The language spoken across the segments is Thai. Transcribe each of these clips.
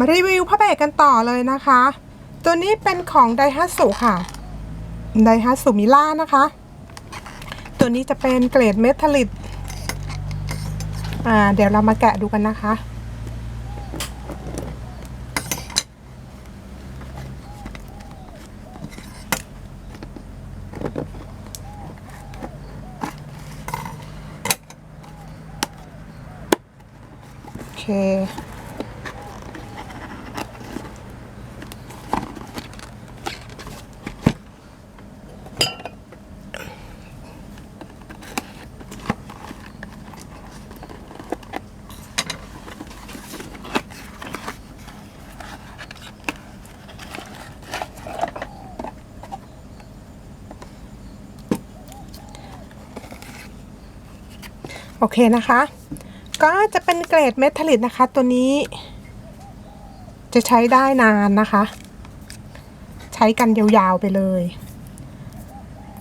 มารีวิวผ้าเบรกกันต่อเลยนะคะ ตัวนี้เป็นของไดฮัตสุค่ะไดฮัตสุมิล่านะคะ ตัวนี้จะเป็นเกรดเมทัลลิตอ่าเดี๋ยวเรามาแกะดูกันนะคะโอเค โอเคนะคะ ก็จะเป็นเกรดเมทัลลิตนะคะ ตัวนี้จะใช้ได้นานนะคะ ใช้กันยาวๆไปเลย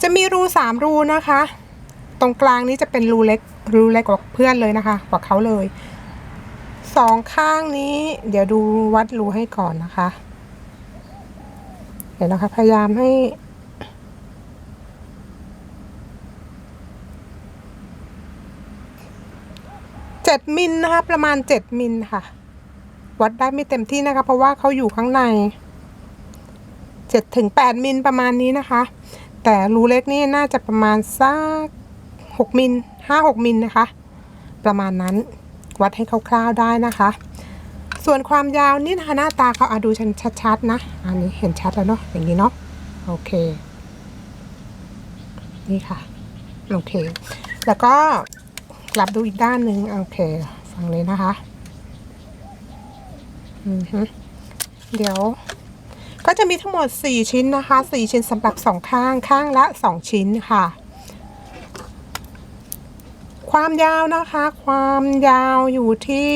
จะมีรูสามรูนะคะ ตรงกลางนี้จะเป็นรูเล็กรูเล็กกว่าเพื่อนเลยนะคะ กว่าเขาเลยสองข้างนี้ เดี๋ยวดูวัดรูให้ก่อนนะคะ เดี๋ยวนะคะพยายามให้ เจ็ดมิลนะคะ ประมาณเจ็ดมิลค่ะ วัดได้ไม่เต็มที่นะคะ เพราะว่าเขาอยู่ข้างในเจ็ดถึงแปดมิลประมาณนี้นะคะ แต่รูเล็กนี่น่าจะประมาณสักหกมิลห้าหกมิลนะคะ ประมาณนั้นวัดให้คร่าวๆได้นะคะ ส่วนความยาวนี่นะคะหน้าตาเขาอาดูชัดๆนะ อันนี้เห็นชัดแล้วเนาะอย่างนี้เนาะโอเค นี่ค่ะ โอเค แล้วก็ กลับดูอีกด้านหนึ่งโอเคฟังเลยนะคะเดี๋ยว ก็จะมีทั้งหมด 4 ชิ้นนะคะ4ชิ้นสำหรับ2ข้างข้างละ 2 ชิ้นค่ะ ความยาวนะคะ ความยาวอยู่ที่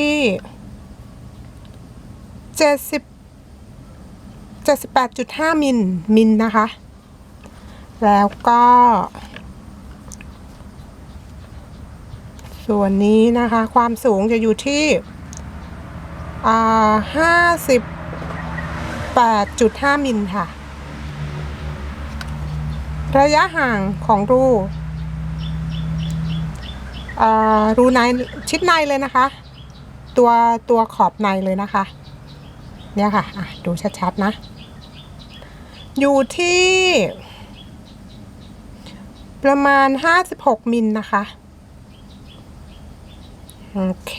70 78.5มิลมิลนะคะ แล้วก็ ส่วนนี้นะคะ ความสูงจะอยู่ที่ห้าสิบแปดจุดห้ามิลค่ะ ระยะห่างของรูรูในชิดในเลยนะคะ ตัวตัวขอบในเลยนะคะ เนี่ยค่ะอะดูชัดๆนะ อยู่ที่ ประมาณ 56 มิลนะคะ โอเค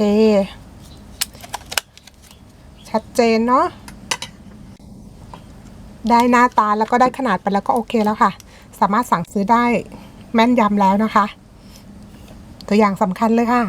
ชัดเจนเนาะได้หน้าตาแล้วก็ได้ขนาดไปแล้วก็โอเคแล้วค่ะ สามารถสั่งซื้อได้แม่นยำแล้วนะคะ ตัวอย่างสำคัญเลยค่ะ